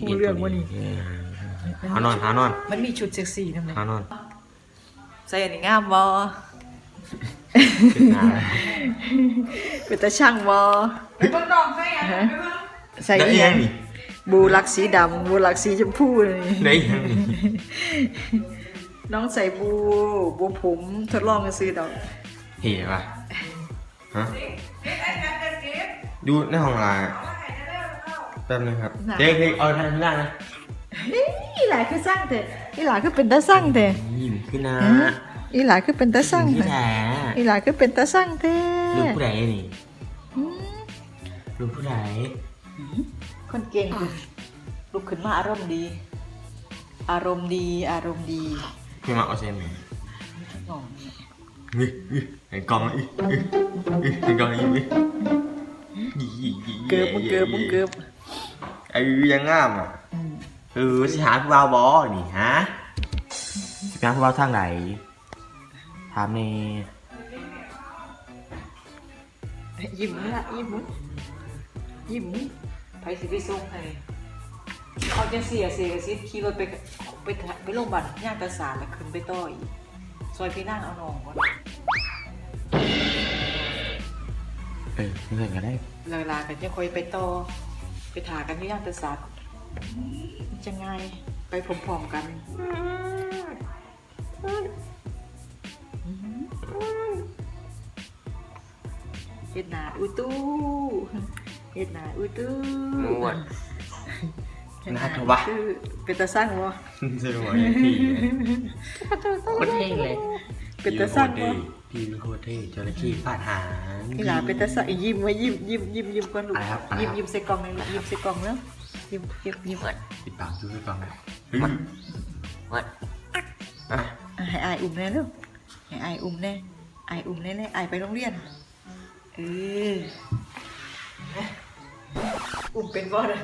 หูเรื่องวะนี่ หานอนหานอนมันมีชุดเซ็กซี่นั่นเลยหานอนใส่อันนี้งามบอเป็นตาช่างบอใส่ได้อีหยัยังงนี่บูรักสีดำบูรักสีชมพูได้ยังนี่น้องใส่บูบูผมทดลองกันซื้อดอกเหี้ยป่ะฮะดูในห้องไลาย แป๊บนึงครับเจ๊เจ๊เอาทางข้างล่างนะเฮ้ยอีหลาคือสร้างแต่อีหลาคือเป็นตาสร้างแต่ยิ้มขึ้นนะอีหลาคือเป็นตาสร้างที่แต่แท้อีหลาคือเป็นตาสร้างแต่ลูกผู้ใดนี่อืมลูกผู้ใดคนเก่งคุณลุกขึ้นมาอารมณ์ดี อารมณ์ดี อารมณ์ดีพี่มาเอาเซนไหมหน่อยนี่เห็นกล้องอีกเห็นกล้องอีกไหมเกือบมึงเกือบมึงเกือบ ไอ้ยังงามอะอืมคือสิหาผู้บ่าวบอนี่ฮะสิหาผู้บ่าวทางไหนถามในยิ้มละยิ้มมึงยิ้มมึงไปสิไปส่งให้เอาจังเสียเสียสิขี่รถไปไปไปโรงพยาบาลย่างตาสารแล้วขึ้นไปต่ออีกซอยพี่นั่งเอาน้องก่อนเออไม่เคยก็ได้ เวลากันจะคอยไปต่อ ไปถากันที่ย่างตาสารจะไงไปพร้อมๆกันเฮ็ดหนาอุตู้เฮ็ดหนาอุตู้นวดน่าจะวะเป็นตาสร้างบ่เจอหัวอย่างพี่คตรเท่เลยเป็นตาสร้างบ่ พี่เป็นโคตรเท่จระเข้ฟาดหางนี่ล่ะเป็นตาสร้างยิ้มไว้ยิ้มยิ้มยิ้มยิ้มยิ้มก่อนลูกอะไรครับอะไรครับยิ้มยิ้มใส่กล่องเลยลูกยิ้มใส่กล่องแล้วยิ้มยิ้มยิ้มปิดปากดูไปฟังวัดอะอะให้อายอุ้มแน่ลูกให้อายอุ้มแน่อายอุ้มแน่แน่อายไปโรงเรียนเอออุ้มเป็นบ่ล่ะ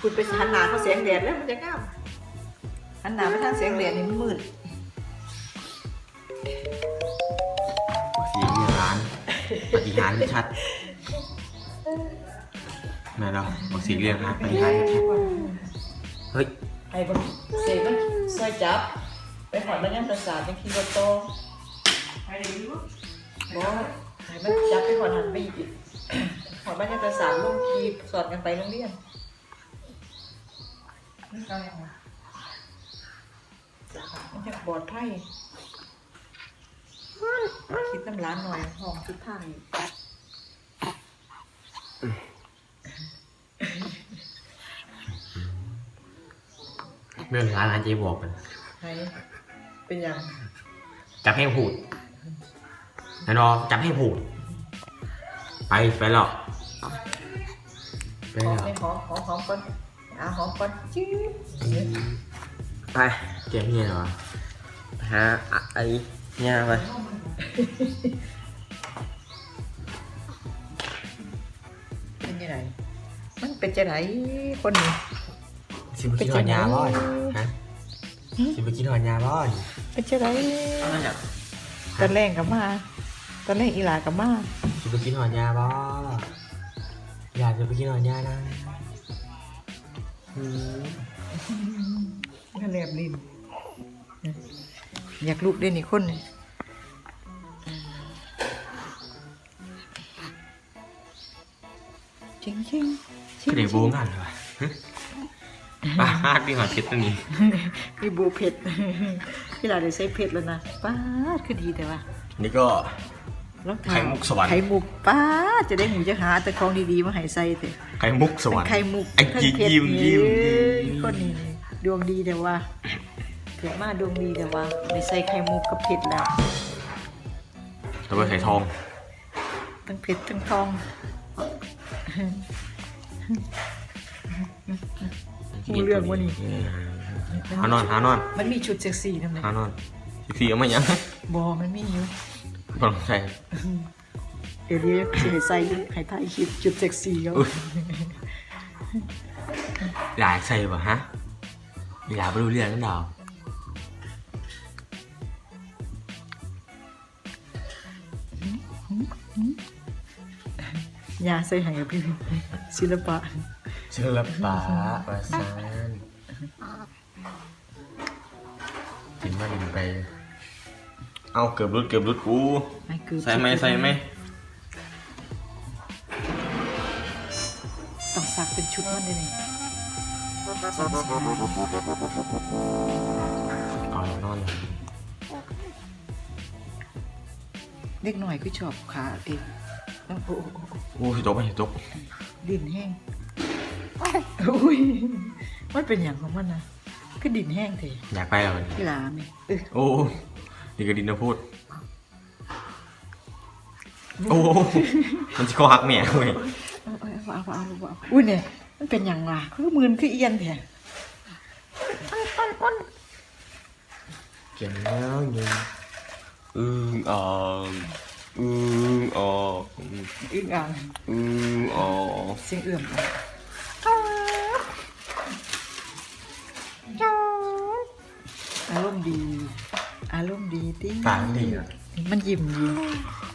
คุณไปหันหน้าเขาแสงแดดแล้วมันจะงามหันหน้าไปทางแสงแดดนี่มันมืดสีเรียร้าน ปฏิหารชัดแม่เราบอกสีเรียงฮะปฏิหารชัดเฮ้ยไอ้บนเสกมันซอยจับ ไปหอดมันยังประสาทยังขี่รโตไปไหนดีวะบอกให้มันจับไปหอดหันไปอีกหอดมันยังประสาทลงขี่สอดกันไปโรงเรียนนี่เอาอย่างไมันจะปลอดภัย คิดน้ำร้านหน่อยห้องชุดผ้าอีกเรื่องร้านร้านเจ๊บอกกันไหนเป็นอย่างจับให้ผูดนะนอจับให้ผูด ไปไปหรอกไปหอหมรอกไม่หอมหอมหอมก่อนอะหอมก่อนจื๊บไปเก็บเงี้ยเหรอฮะอะไอ้เนี่ยไป เป็นยังไงมันเป็นจะไหนคนนี้สิบกินหอยาบ่อนฮะสิบกินหอยาบ่อนเป็นจะไหนเอามาจากตอนแรกกับมาตอนแรกอีหลากับมาสิบกินหอยาบ่อยากจะไปกินหอยานะอืมก็แลบลิ้นอยากลูกเด่นอีกคนนี่จ ริงจริงจริก็เดี๋ยวโบ้งานเลยวะฮะป้าฮาดพี่หอยเพชรตัวนี้มีบูเผ็ดพี่หลาได้ใส่เผ็ดแล้วนะป้าดคือดีแต่ว่านี่ก็รองเท้าไข่มุกสวรรค์ ไข่มุกป้าดจะได้หมูจะหาแต่ของดีๆมาให้ใส่เถอะไข่มุกสวรรค์ไข่มุกไอ้ยิ้มเผ็ดยิ้มยิ้มเอ้ยยิ้มคนนี้ดวงดีแต่ว่าเกิดมาดวงดีแต่ว่าได้ใส่ไข่มุกกับเผ็ดแล้วแล้วก็ใส่ทอง ทั้งเผ็ดทั้งทอง รู้เรื่องวะนี่ หานอนหานอนมันมีชุดเซ็กซี่นั่นเลยหานอนสิบสี่เอามายังบอมันมีอยู่บอลใส่เดี๋ยวนี้สิให้ใส่ให้ถ่ายคลิปชุดเซ็กซี่เขาอุ๊ยหลายใส่ป่ะฮะอย่าไปรู้เรื่องกันดาว ยาใส่ให้กับพี่ศิลปะเชื่อละปาประสานกินมาดินไป เอาเกือบรุดเกือบรุดกูไอ้คือใส่ไหมใส่ไหมต้องซักเป็นชุดมันเลยนี่เอาแล้วนอนเลยเด็กหน่อยคือชอบขาเอง โอ้โหโอ้ยจบไปจบดินแห้งอุ้ยมันเป็นอย่างของมันนะคือดินแห้งเถอะอยากไปแล้วเลยพี่หลาไหมเออโอ้นี่ก็ดินนะพูดโอ้มันจะคอหักเมียเว้ยเอาเอาเอาเอาเอาเอาอุ้ยเนี่ยมันเป็นอย่างไรคือมือนคือเอียนแท้เขียนแล้วยังอึ้งอ่อง อึ้งอ่องอึ้งอ่างอึ้งอ่อเสียงเอื่อมอารมณ์ดี อารมณ์ดีติปากดีอะมันยิ้มดี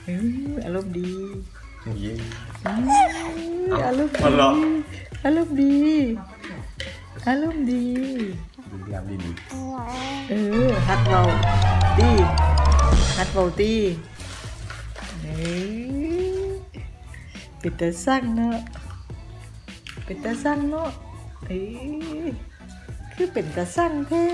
เอออารมณ์ดียิ้มเอออารมณ์มันหรดีอารมณ์ดีอารมณ์ดีดีดีดีดี เออฮัดเบาตีฮัดเบาตี เอ้ยเป็นตาสั่งเนาะเป็นตาสั่งเนาะเอ้ยคือเป็นตาสั่งแท้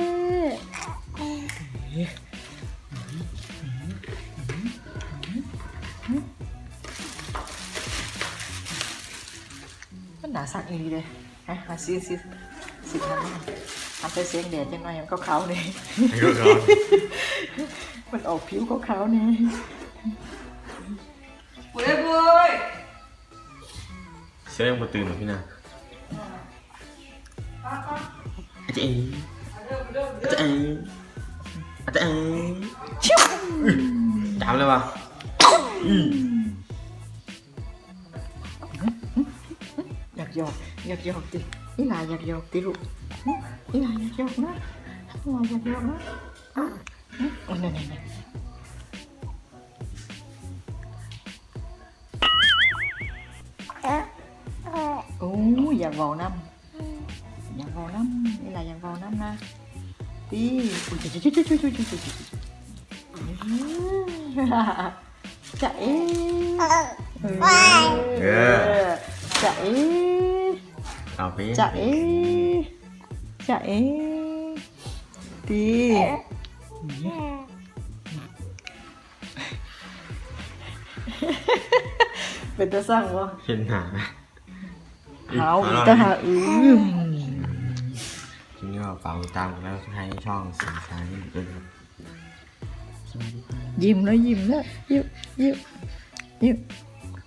มันหนาสักอีเลยฮะมาซีซีสิทำมันทำไปเสียงแดดจังหน่อยมันก็ขาวๆเนี่ยมันออกผิวขาวๆเนี่ย สื้อยังมตื่นหรอพี่นาอาจารย์อาจารย์อาจารย์จำเลยวะอยากหยอกอยากหยอกติอีหลาอยากหยอกติลูกอีหลาอยากหยอกนะอีหลาอยากหยอกนะอะหึอันนั้นนั่นนั่ อย่ากว้าน้ำอย่ากว้าน้ำนี่แหละอย่ากว้าน้ำนะตีอุ้ยจุ๊จุ๊จุ๊จุ๊จุ๊จุ๊จุ๊จะเอ๊เออจะเอ๊เอาไปจะเอ๊จะเอ๊ตีเป็นตาสั่งวะเห็นหนา หาวอีกตาหาอืมทีนี้ก็ฝากติดตามกันแล้วให้ช่องสินค้าด้วยครับสวัสดีครับยิ้มแล้วยิ้มแล้วยิ้มยิ้มยิ้ม